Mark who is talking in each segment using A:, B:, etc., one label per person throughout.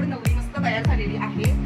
A: गोड नवरी मस्त तयार झालेली आहे.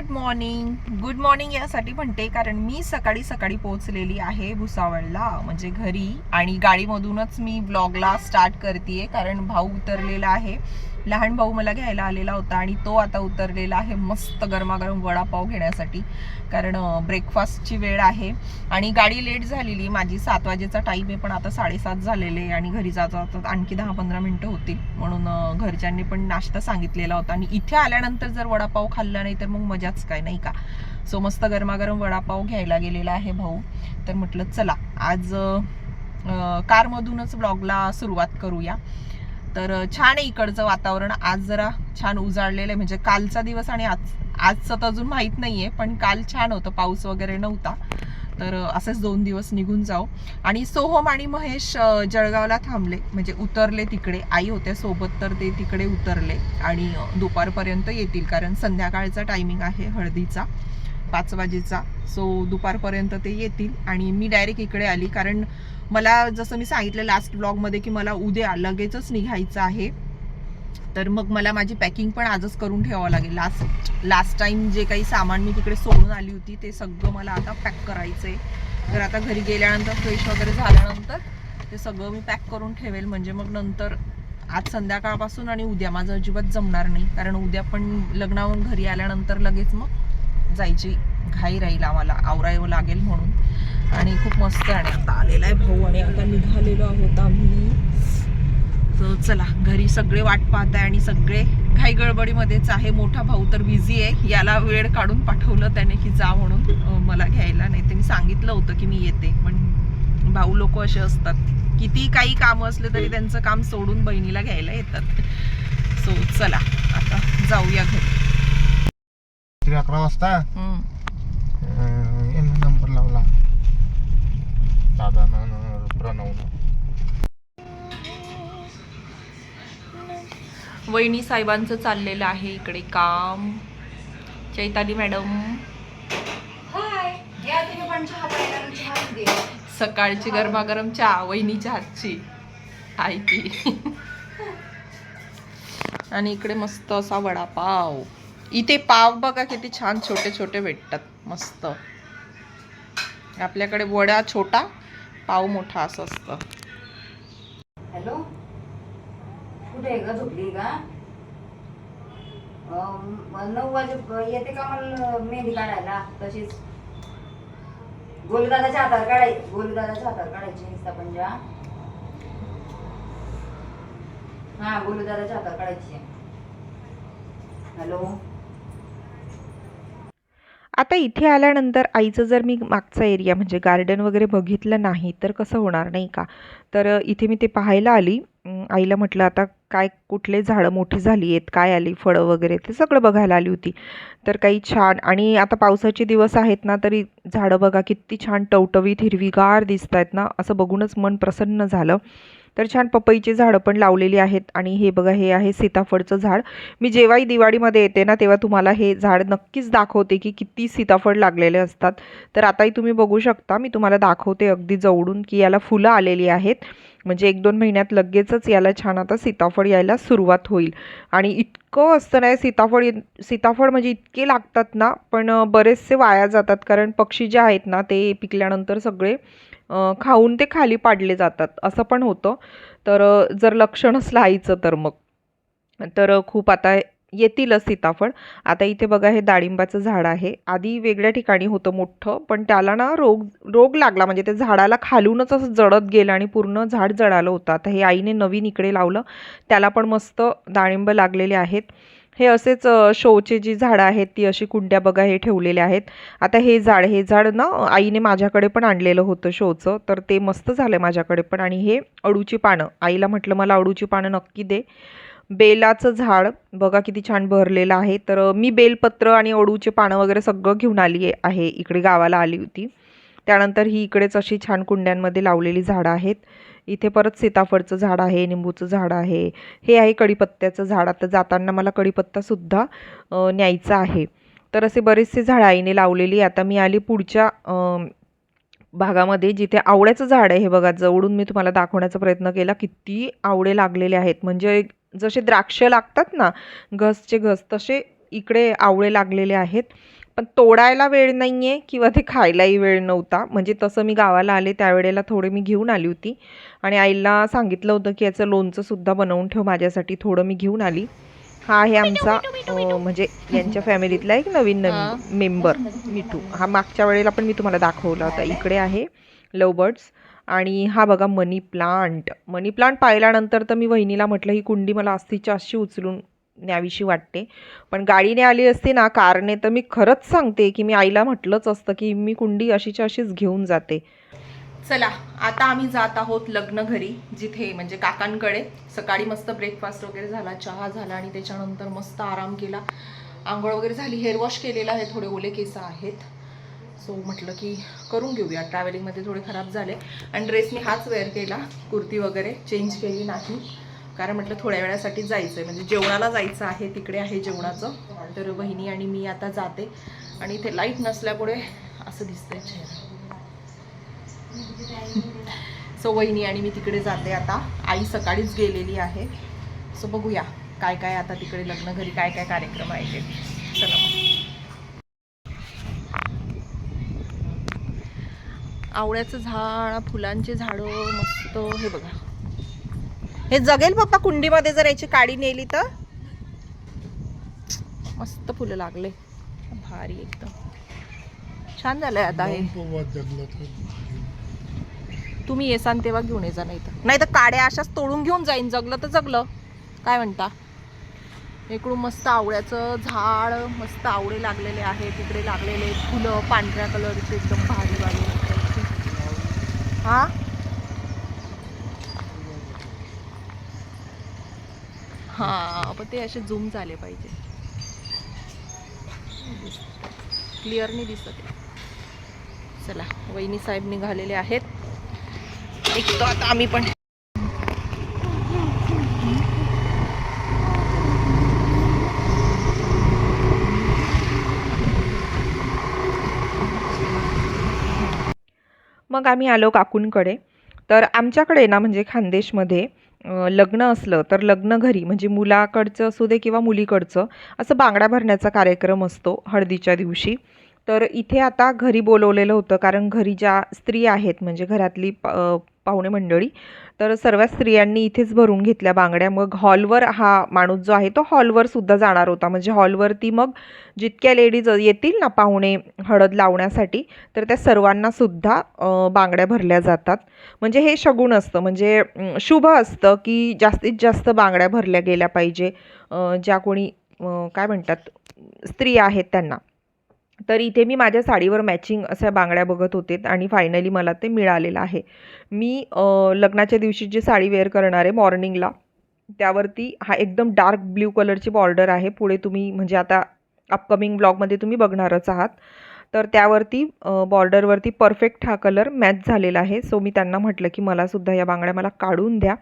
B: गुड मॉर्निंग गुड मॉर्निंग यासाठी म्हणते कारण मी सकाळी सकाळी पोहोचलेली आहे भुसावळला. म्हणजे घरी आणि गाडीमधूनच मी ब्लॉगला स्टार्ट करते कारण भाऊ उतरलेला आहे. लहान भाऊ मला घ्यायला आलेला होता आणि तो आता उतरलेला आहे मस्त गरमागरम वडापाव घेण्यासाठी. कारण ब्रेकफास्टची वेळ आहे आणि गाडी लेट झालेली. माझी सात वाजेचा टाईम आहे पण आता साडेसात झालेले आणि घरी जाता जाता आणखी दहा पंधरा मिनटं होतील. म्हणून घरच्यांनी पण नाश्ता सांगितलेला होता आणि इथे आल्यानंतर जर वडापाव खाल्ला नाही तर मग मजाच काय नाही का? सो मस्त गरमागरम वडापाव घ्यायला गेलेला आहे भाऊ. तर म्हटलं चला आज कारमधूनच ब्लॉगला सुरुवात करूया. तर छान आहे इकडचं वातावरण. आज जरा छान उजाडलेलं आहे. म्हणजे कालचा दिवस आणि आज आजचं तर अजून माहीत नाही आहे पण काल छान होतं. पाऊस वगैरे नव्हता. तर असेच दोन दिवस निघून जाऊ. आणि सोहम आणि महेश जळगावला थांबले. म्हणजे उतरले तिकडे. आई होत्या सोबत तर ते तिकडे उतरले. आणि दुपारपर्यंत येतील. कारण संध्याकाळचा टायमिंग आहे हळदीचा पाच वाजेचा. सो दुपारपर्यंत ते येतील. आणि मी डायरेक्ट इकडे आली. कारण मला जसं मी सांगितलं लास्ट ब्लॉगमध्ये की मला उद्या लगेचच निघायचं आहे. तर मग मला माझी पॅकिंग पण आजच करून ठेवावं लागेल. लास्ट लास्ट टाईम जे काही सामान मी तिकडे सोडून आली होती ते सगळं मला आता पॅक करायचं आहे तर आता घरी गेल्यानंतर फ्रेश वगैरे झाल्यानंतर ते सगळं मी पॅक करून ठेवेल. म्हणजे मग नंतर आज संध्याकाळपासून आणि उद्या माझं अजिबात जमणार नाही. कारण उद्या पण लग्नावरून घरी आल्यानंतर लगेच मग जायची घाई राहील आम्हाला. आवरायला लागेल म्हणून. आणि खूप मस्त आणि आता आलेला आहे भाऊ आणि आता निघालेलो आहोत आम्ही. तर चला घरी सगळे वाट पाहत आहे आणि सगळे घाई गडबडीमध्येच आहे. मोठा भाऊ तर बिझी आहे. याला वेळ काढून पाठवलं त्याने की जा म्हणून मला घ्यायला. नाही त्यांनी सांगितलं होतं की मी येते. पण भाऊ लोक असे असतात. किती काही कामं असले तरी त्यांचं काम सोडून बहिणीला घ्यायला येतात. सो चला आता जाऊया घरी.
C: अकरा वाजता
B: हम्म.
C: अं, यांना नंबर लावला दादा प्रणव
B: वहिनी साहेबांचं चाललेलं आहे इकडे काम. चैताली मॅडम. सकाळची गरमागरम चहा वहिनीच्या हातची. ती आणि इकडे मस्त असा वडापाव. इथे पाव बघा किती छान छोटे छोटे भेटतात. मस्त. आपल्याकडे वडा छोटा पाव मोठा असं असतं.
D: हॅलो? कुठे आहे का झोपली का? नऊ वाजे येते का मला मेहंदी काढायला? तशीच. गोलदादाच्या हातावर काढाय गोलदादाच्या हातावर काढायची निस्ता पंजा. हा गोलदादाच्या हातावर काढायची हॅलो?
E: आता इथे आल्यानंतर आईचं जर मी मागचा एरिया म्हणजे गार्डन वगैरे बघितलं नाही तर कसं होणार नाही का? तर इथे मी ते पाहायला आली. आईला म्हटलं आता काय कुठले झाडं मोठी झाली आहेत? काय आली फळं वगैरे? ते सगळं बघायला आली होती. तर काही छान आणि आता पावसाचे दिवस आहेत ना तरी झाडं बघा किती छान टवटवीत हिरवीगार दिसत आहेत ना असं बघूनच मन प्रसन्न झालं. तर छान पपईची झाडं पण लावलेली आहेत. आणि हे बघा हे आहे सीताफळचं झाड. मी जेव्हाही दिवाळीमध्ये येते ना तेव्हा तुम्हाला हे झाड नक्कीच दाखवते की किती सीताफळ लागलेले असतात. तर आताही तुम्ही बघू शकता मी तुम्हाला दाखवते अगदी जवळून की याला फुलं आलेली आहेत. म्हणजे एक दोन महिन्यात लगेचच याला छान आता सीताफळ यायला सुरुवात होईल. आणि इतकं असतं नाही सीताफळ सीताफळ म्हणजे इतके लागतात ना पण बरेचसे वाया जातात. कारण पक्षी जे आहेत ना ते पिकल्यानंतर सगळे खाऊन ते खाली पाडले जातात. असं पण होतं. तर जर लक्षण असलं आईचं तर मग. तर खूप आता येतीलच सीताफळ. आता इथे बघा हे डाळिंबाचं झाड आहे. आधी वेगळ्या ठिकाणी होतं मोठं पण त्याला ना रोग रोग लागला. म्हणजे ते झाडाला खालूनच असं जळत गेलं आणि पूर्ण झाड जळालं होतं. आता हे आईने नवीन इकडे लावलं. त्याला पण मस्त डाळिंब लागलेले आहेत. हे असेच शोचे जी झाडं आहेत ती अशी कुंड्या बघा हे ठेवलेले आहेत. आता हे झाड हे झाड ना आईने माझ्याकडे पण आणलेलं होतं शोचं. तर ते मस्त झालं आहे माझ्याकडे पण. आणि हे अडूची पानं. आईला म्हटलं मला अडूची पानं नक्की दे. बेलाचं झाड बघा किती छान भरलेलं आहे. तर मी बेलपत्र आणि अडूचे पानं वगैरे सगळं घेऊन आली आहे. इकडे गावाला आली होती.
B: त्यानंतर ही इकडेच अशी छान कुंड्यांमध्ये लावलेली झाडं आहेत. इथे परत सीताफळचं झाड आहे निंबूचं झाड आहे. हे आहे कढीपत्त्याचं झाड. आता जाताना मला कढीपत्तासुद्धा न्यायचा आहे. तर असे बरेचसे झाडं आईने लावलेली आता मी आली पुढच्या भागामध्ये जिथे आवळ्याचं झाड आहे. हे बघा जवळून मी तुम्हाला दाखवण्याचा प्रयत्न केला. किती आवळे लागलेले आहेत. म्हणजे जसे द्राक्ष लागतात ना घसचे घस तसे इकडे आवळे लागलेले आहेत. पण तोडायला वेळ नाही आहे किंवा ते खायलाही वेळ नव्हता. म्हणजे तसं मी गावाला आले त्यावेळेला थोडे मी घेऊन आली होती. आणि आईला सांगितलं होतं की याचं लोणचंसुद्धा बनवून ठेव माझ्यासाठी थोडं मी घेऊन आली. हा आहे आमचा म्हणजे यांच्या फॅमिलीतला एक नवीन नवीन मेंबर मिठू. हा मागच्या वेळेला पण मी तुम्हाला दाखवला होता. इकडे आहे लव बर्ड्स. आणि हा बघा मनी प्लांट. मनी प्लांट पाहिल्यानंतर तर मी वहिनीला म्हटलं ही कुंडी मला अस्तीच्या अशी उचलून न्यावीशी वाटते. पण गाडीने आली असती ना कारने तर मी खरंच सांगते की मी आईला म्हटलंच असतं की मी कुंडी अशीच्या अशीच घेऊन जाते.
A: चला आता आम्ही जात आहोत लग्न घरी जिथे म्हणजे काकांकडे. सकाळी मस्त ब्रेकफास्ट वगैरे झाला चहा झाला आणि त्याच्यानंतर मस्त आराम केला. आंघोळ वगैरे झाली हेअर वॉश केलेला आहे थोडे ओले केस आहेत. सो म्हटलं की करून घेऊया. ट्रॅव्हलिंगमध्ये थोडे खराब झाले. आणि ड्रेस मी हाच वेअर केला कुर्ती वगैरे. चेंज केली नाही. कारण म्हटलं थोड्या वेळासाठी जायचं आहे म्हणजे जेवणाला जायचं आहे तिकडे आहे जेवणाचं. तर बहिणी आणि मी आता जाते. आणि इथे लाइट नसल्यामुळे असं दिसतंय चेहरा. सो वहिनी आणि मी तिकडे जाते आता. आई सकाळीच गेलेली आहे. सो बघूया काय काय आता तिकडे लग्न घरी काय काय कार्यक्रम आहे ते चला आवळ्याचं झाड फुलांचे झाडं मस्त हे बघा. हे जगेल पप्पा कुंडीमध्ये जर याची काडी नेली तर? मस्त फुलं लागले. भारी एकदम. छान झालंय आता हे. तुम्ही येसान तेव्हा घेऊन ये जा नाही तर. नाही तर काड्या अशाच तोडून घेऊन जाईन जगलं तर जगलं. काय म्हणता? इकडून मस्त आवळ्याचं झाड मस्त आवळे लागलेले आहेत तिकडे लागलेले फुलं पांढऱ्या कलरचे एकदम भारी वाले. हा? हा पण ते असे झूम झाले पाहिजे. क्लिअर नाही दिसत चला वहिनी साहेब निघालेले आहेत. निघतो आता आम्ही पण.
B: मग आम्ही आलो काकूंकडे. तर आमच्याकडे ना म्हणजे खानदेशमध्ये लग्न असलं तर लग्न घरी म्हणजे मुलाकडचं असू दे किंवा मुलीकडचं असं बांगड्या भरण्याचा कार्यक्रम असतो हळदीच्या दिवशी. तर इथे आता घरी बोलवलेलं होतं कारण घरी ज्या स्त्री आहेत म्हणजे घरातली प- पाहुणे मंडळी. तर सर्व स्त्रियांनी इथेच भरून घेतल्या बांगड्या. मग हॉलवर हा माणूस जो आहे तो हॉलवर सुद्धा जाणार होता. म्हणजे हॉलवरती मग जितक्या लेडीज येतील ना पाहुणे हळद लावण्यासाठी तर त्या सर्वांना सुद्धा बांगड्या भरल्या जातात. म्हणजे हे शगुन असतं. म्हणजे शुभ असतं की जास्तीत जास्त बांगड्या भरल्या गेल्या पाहिजे. ज्या कोणी काय म्हणतात स्त्री आहेत त्यांना. तर इथे मी माझ्या साडीवर मॅचिंग अशा बांगड्या बघत होते आणि फायनली मला ते मिळालेलं आहे. मी लग्नाच्या दिवशी जी साडी वेअर करणार आहे मॉर्निंगला त्यावरती हा एकदम डार्क ब्ल्यू कलरची बॉर्डर आहे. पुढे तुम्ही म्हणजे आता अपकमिंग ब्लॉगमध्ये तुम्ही बघणारच आहात. तर त्यावरती बॉर्डरवरती परफेक्ट हा कलर मॅच झालेला आहे. सो मी त्यांना म्हटलं की मलासुद्धा या बांगड्या मला काढून द्या.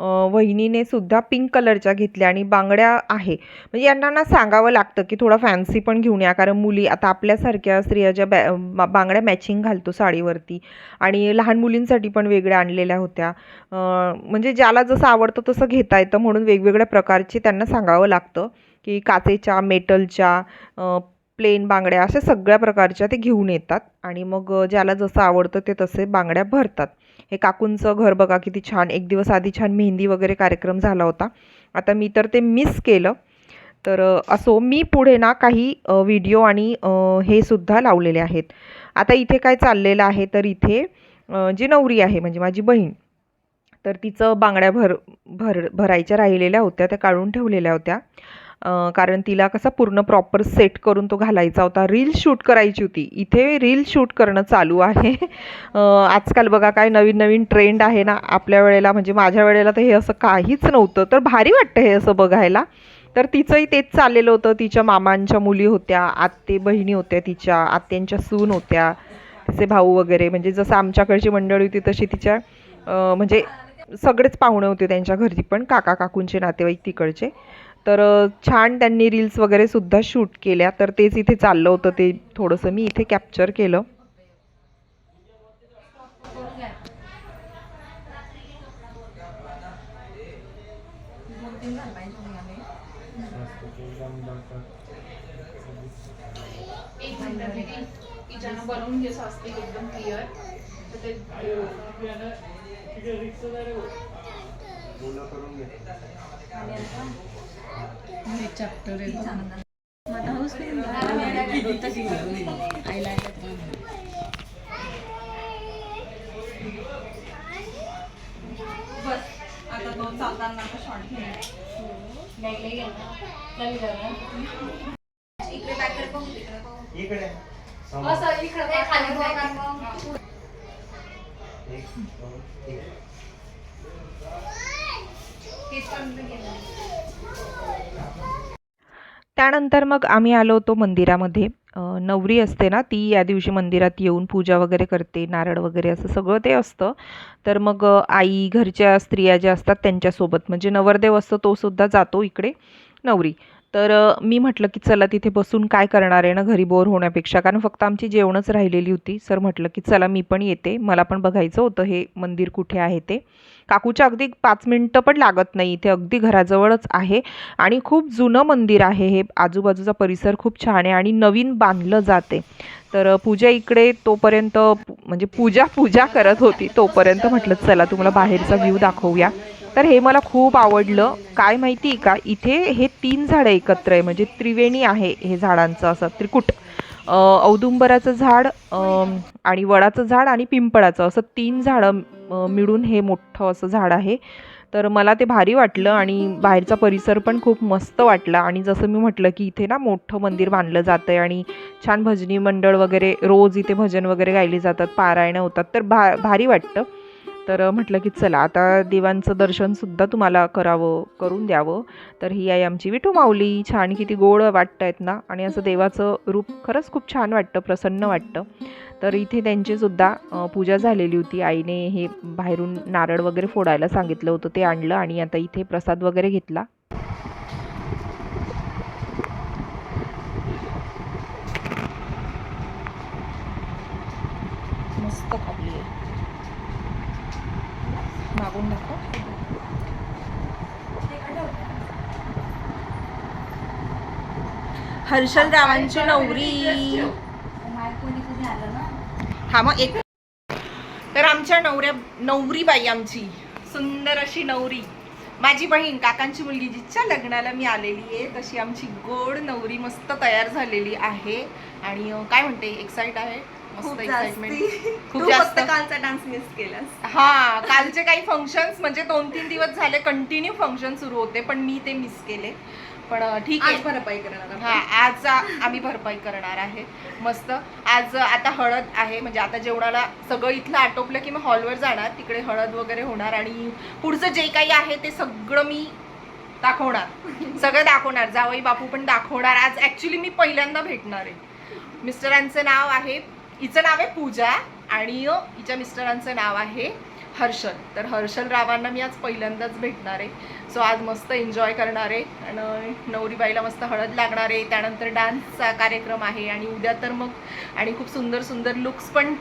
B: वहिनीने सुद्धा पिंक कलरच्या घेतल्या आणि बांगड्या आहे. म्हणजे यांना ना सांगावं लागतं की थोडा फॅन्सी पण घेऊन या कारण मुली आता आपल्यासारख्या स्त्रिया ज्या बॅ बांगड्या मॅचिंग घालतो साडीवरती आणि लहान मुलींसाठी पण वेगळ्या आणलेल्या होत्या. म्हणजे ज्याला जसं आवडतं तसं घेता येतं म्हणून वेगवेगळ्या प्रकारचे त्यांना सांगावं लागतं की काचेच्या मेटलच्या प्लेन बांगड्या अशा सगळ्या प्रकारच्या ते घेऊन येतात आणि मग ज्याला जसं आवडतं ते तसे बांगड्या भरतात. हे काकूंचं घर बघा किती छान. एक दिवस आधी छान मेहंदी वगैरे कार्यक्रम झाला होता. आता मी तर ते मिस केलं. तर असो मी पुढे ना काही व्हिडिओ आणि हे सुद्धा लावलेले आहेत. आता इथे काय चाललेलं आहे तर इथे जी नवरी आहे म्हणजे माझी बहीण तर तिचं बांगड्या भर भर भरायच्या राहिलेल्या होत्या त्या काढून ठेवलेल्या होत्या. कारण तिला कसा पूर्ण प्रॉपर सेट करून तो घालायचा होता. रील शूट करायची होती. इथे रील शूट करणं चालू आहे. आजकाल बघा काय नवीन नवीन ट्रेंड आहे ना. आपल्या वेळेला म्हणजे माझ्या वेळेला तर हे असं काहीच नव्हतं. तर भारी वाटतं हे असं बघायला. तर तिचंही तेच चाललेलं होतं. तिच्या मामांच्या मुली होत्या आत्ते बहिणी होत्या तिच्या आत्यांच्या सून होत्या तिचे भाऊ वगैरे. म्हणजे जसं आमच्याकडची मंडळी होती तशी तिच्या म्हणजे सगळेच पाहुणे होते त्यांच्या घरी पण काका काकूंचे नातेवाईक तिकडचे. तर छान त्यांनी रील्स वगैरे सुद्धा शूट केल्या. तर तेच इथे चाललं होतं. ते थोडंसं मी इथे कॅप्चर केलं.
F: बनवून घे एकदम क्लिअर तर ते
A: आता तो चालताना शॉर्ट
F: इकडे
C: इकडे
F: असं इकडे बघ, खाली बघ. तिथपर्यंत गेलं.
B: त्यानंतर मग आम्ही आलो होतो मंदिरामध्ये. नवरी असते ना ती या दिवशी मंदिरात येऊन पूजा वगैरे करते नारळ वगैरे असं सगळं ते असतं. तर मग आई घरच्या स्त्रिया ज्या असतात त्यांच्यासोबत. म्हणजे नवरदेव असतो तो सुद्धा जातो इकडे नवरी. तर मी म्हटलं की चला तिथे बसून काय करणार आहे ना घरी बोर होण्यापेक्षा? कारण फक्त आमची जेवणच राहिलेली होती. सर म्हटलं की चला मी पण येते. मला पण बघायचं होतं हे मंदिर कुठे आहे ते. काकूच्या अगदी पाच मिनटं पण लागत नाही. इथे अगदी घराजवळच आहे आणि खूप जुनं मंदिर आहे हे. आजूबाजूचा परिसर खूप छान आहे आणि नवीन बांधलं जाते. तर पूजा इकडे तोपर्यंत म्हणजे पूजा पूजा करत होती तोपर्यंत म्हटलं चला तुम्हाला बाहेरचा व्ह्यू दाखवूया. तर हे मला खूप आवडलं. काय माहिती आहे का? इथे हे तीन झाडं एकत्र आहे. म्हणजे त्रिवेणी आहे हे झाडांचं असं. त्रिकुट. औदुंबराचं झाड आणि वडाचं झाड आणि पिंपळाचं. असं तीन झाडं मिळून हे मोठं असं झाड आहे. तर मला ते भारी वाटलं आणि बाहेरचा परिसर पण खूप मस्त वाटला. आणि जसं मी म्हटलं की इथे ना मोठं मंदिर बांधलं जातं आहे आणि छान भजनी मंडळ वगैरे रोज इथे भजन वगैरे गायली जातात पारायणं होतात. तर भा भारी वाटतं. तर म्हटलं की चला आता देवांचं दर्शनसुद्धा तुम्हाला करावं करून द्यावं. तर ही आहे आमची विठू माऊली. छान किती गोड वाटत आहेत ना? आणि असं देवाचं रूप खरंच खूप छान वाटतं प्रसन्न वाटतं. तर इथे त्यांचीसुद्धा पूजा झालेली होती. आईने हे बाहेरून नारळ वगैरे फोडायला सांगितलं होतं ते आणलं आणि आता इथे प्रसाद वगैरे घेतला.
A: मस्त खाल्ली आहे. मागून दाखव हर्षल रावांची नवरी. हा मग एक. तर आमच्या नवऱ्या नवरी बाई आमची. सुंदर अशी नवरी. माझी बहीण काकांची मुलगी जिच्या लग्नाला मी आलेली आहे तशी आमची गोड नवरी मस्त तयार झालेली आहे. आणि काय म्हणते एक्साइट आहे? मस्त एक्साइटमेंट खूप जास्त.
F: कालचा डान्स मिस केलास.
A: हा कालचे काही फंक्शन्स म्हणजे दोन तीन दिवस झाले कंटिन्यू फंक्शन सुरू होते पण मी ते मिस केले. पण अं, ठीक आहे.
F: आज भरपाई करणार
A: हा आज आ- आम्ही भरपाई करणार आहे. मस्त. आज आता हळद आहे म्हणजे आता जेवणाला सगळं इथलं आटोपलं की मग हॉलवर जाणार. तिकडे हळद वगैरे होणार आणि पुढचं जे काही आहे ते सगळं मी दाखवणार. सगळं दाखवणार. जावई बापू पण दाखवणार. आज ऍक्च्युली मी पहिल्यांदा भेटणार आहे. मिस्टरांचं नाव आहे हिचं नाव आहे पूजा आणि हिच्या मिस्टरांचं नाव आहे हर्षल. तर हर्षल रावांना मी आज पहिल्यांदाच भेटणार आहे. सो आज मस्त एन्जॉय करणार आहे. आणि नवरीबाईला मस्त हळद लागणार आहे. त्यानंतर डान्सचा कार्यक्रम आहे आणि उद्या तर मग आणि खूप सुंदर सुंदर लुक्स पण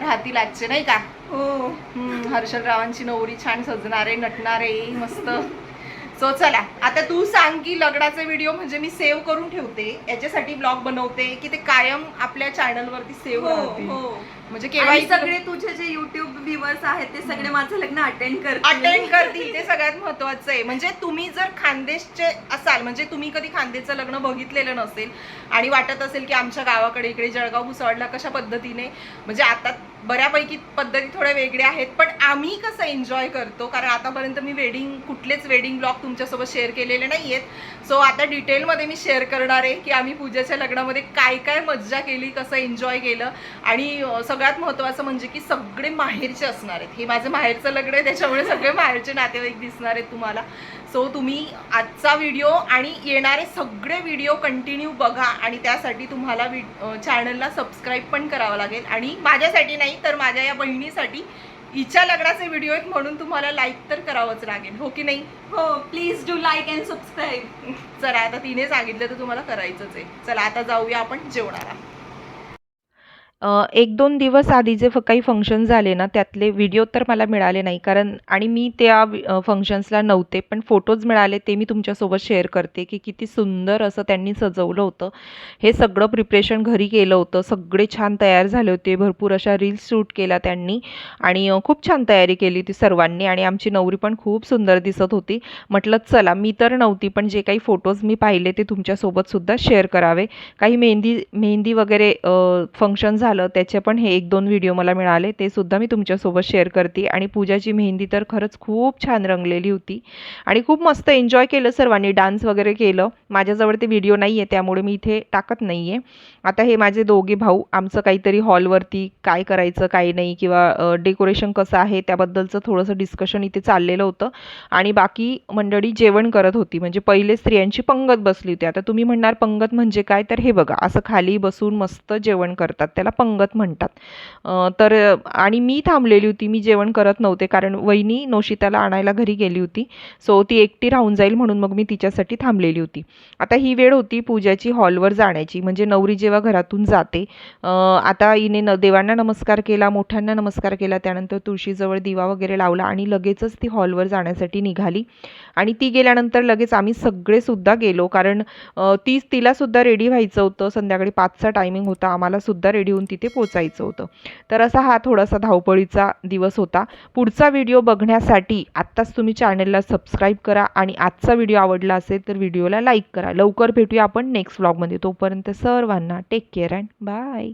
A: राहतील आजचे नाही का?
F: हो.
A: हर्षल रावांची नवरी छान सजणार आहे नटणार आहे मस्त. सो चला आता तू सांग की लग्नाचे व्हिडिओ म्हणजे मी सेव्ह करून ठेवते. याच्यासाठी ब्लॉग बनवते की ते कायम आपल्या चॅनल वरती सेव्ह राहतील. म्हणजे केव्हा
F: सगळे तुझे जे युट्यूब व्ह्युअर्स आहेत ते सगळे माझं लग्न अटेंड करतील.
A: अटेंड करतील ते सगळ्यात महत्वाचं आहे. म्हणजे तुम्ही जर खानदेशचे असाल म्हणजे तुम्ही कधी खानदेशचं लग्न बघितलेलं नसेल आणि वाटत असेल की आमच्या गावाकडे इकडे जळगाव भुसावळला कशा पद्धतीने म्हणजे आता बऱ्यापैकी पद्धती थोड्या वेगळ्या आहेत पण आम्ही कसं एन्जॉय करतो? कारण आतापर्यंत मी वेडिंग कुठलेच वेडिंग ब्लॉग तुमच्यासोबत शेअर केलेले नाही आहेत सो आता डिटेलमध्ये मी शेअर करणार आहे की आम्ही पूजाच्या लग्नामध्ये काय काय मज्जा केली कसं एन्जॉय केलं. आणि सगळ्यात महत्त्वाचं म्हणजे की सगळे माहेरचे असणार आहेत. हे माझं माहेरचं लग्न आहे त्याच्यामुळे सगळे माहेरचे नातेवाईक दिसणार आहेत तुम्हाला. सो तुम्ही आजचा व्हिडिओ आणि येणारे सगळे व्हिडिओ कंटिन्यू बघा आणि त्यासाठी तुम्हाला चॅनलला सबस्क्राईब पण करावं लागेल. आणि माझ्यासाठी नाही तर माझ्या या बहिणीसाठी हिच्या लग्नाचे व्हिडिओ आहेत म्हणून तुम्हाला लाईक तर करावंच लागेल. हो की नाही?
G: हो please do like and subscribe
A: चला आता तिने सांगितलं तर तुम्हाला करायचंच आहे. चला आता जाऊया आपण जेवणाला.
B: एक दोन दिवस आधी जे फ काही फंक्शन झाले ना त्यातले व्हिडिओ तर मला मिळाले नाही. कारण आणि मी त्या फंक्शन्सला नव्हते पण फोटोज मिळाले ते मी तुमच्यासोबत शेअर करते की किती सुंदर असं त्यांनी सजवलं होतं. हे सगळं प्रिपरेशन घरी केलं होतं. सगळे छान तयार झाले होते. भरपूर अशा रील्स शूट केला त्यांनी. आणि खूप छान तयारी केली होती सर्वांनी. आणि आमची नवरी पण खूप सुंदर दिसत होती. म्हटलं चला मी तर नव्हती पण जे काही फोटोज मी पाहिले ते तुमच्यासोबतसुद्धा शेअर करावे. काही मेहंदी मेहंदी वगैरे फंक्शन झालं त्याचे पण हे एक दोन व्हिडिओ मला मिळाले ते सुद्धा मी तुमच्यासोबत शेअर करते. आणि पूजाची मेहंदी तर खरंच खूप छान रंगलेली होती. आणि खूप मस्त एन्जॉय केलं सर्वांनी डान्स वगैरे केलं. माझ्याजवळ ते व्हिडिओ नाही आहे त्यामुळे मी इथे टाकत नाही आहे आता हे माझे दोघे भाऊ आमचं काहीतरी हॉलवरती काय करायचं काय नाही किंवा डेकोरेशन कसं आहे त्याबद्दलचं थोडंसं डिस्कशन इथे चाललेलं होतं. आणि बाकी मंडळी जेवण करत होती म्हणजे पहिले स्त्रियांची पंगत बसली होती. आता तुम्ही म्हणणार पंगत म्हणजे काय? तर हे बघा असं खाली बसून मस्त जेवण करतात. त्याला पंगत म्हणतात. तर आणि मी थांबलेली होती मी जेवण करत नव्हते कारण वहिनी नोशिताला आणायला घरी गेली होती. सो ती एकटी राहून जाईल म्हणून मग मी तिच्यासाठी थांबलेली होती. आता ही वेळ होती पूजाची हॉलवर जाण्याची म्हणजे नवरी जेव्हा घरातून जाते आता हिने न देवांना नमस्कार केला मोठ्यांना नमस्कार केला त्यानंतर तुळशीजवळ दिवा वगैरे लावला आणि लगेचच ती हॉलवर जाण्यासाठी निघाली. आणि ती गेल्यानंतर लगेच आम्ही सगळेसुद्धा गेलो कारण तीच तिलासुद्धा रेडी व्हायचं होतं. संध्याकाळी पाचचा टायमिंग होता आम्हाला सुद्धा रेडी होऊन तिथे पोचायचं होतं. तर असा हा थोडासा धावपळीचा दिवस होता. पुढचा व्हिडिओ बघण्यासाठी आत्ताच तुम्ही चॅनलला सबस्क्राईब करा आणि आजचा व्हिडिओ आवडला असेल तर व्हिडिओला लाईक करा. लवकर भेटूया आपण नेक्स्ट व्लॉगमध्ये. तोपर्यंत सर्वांना टेक केअर अँड बाय.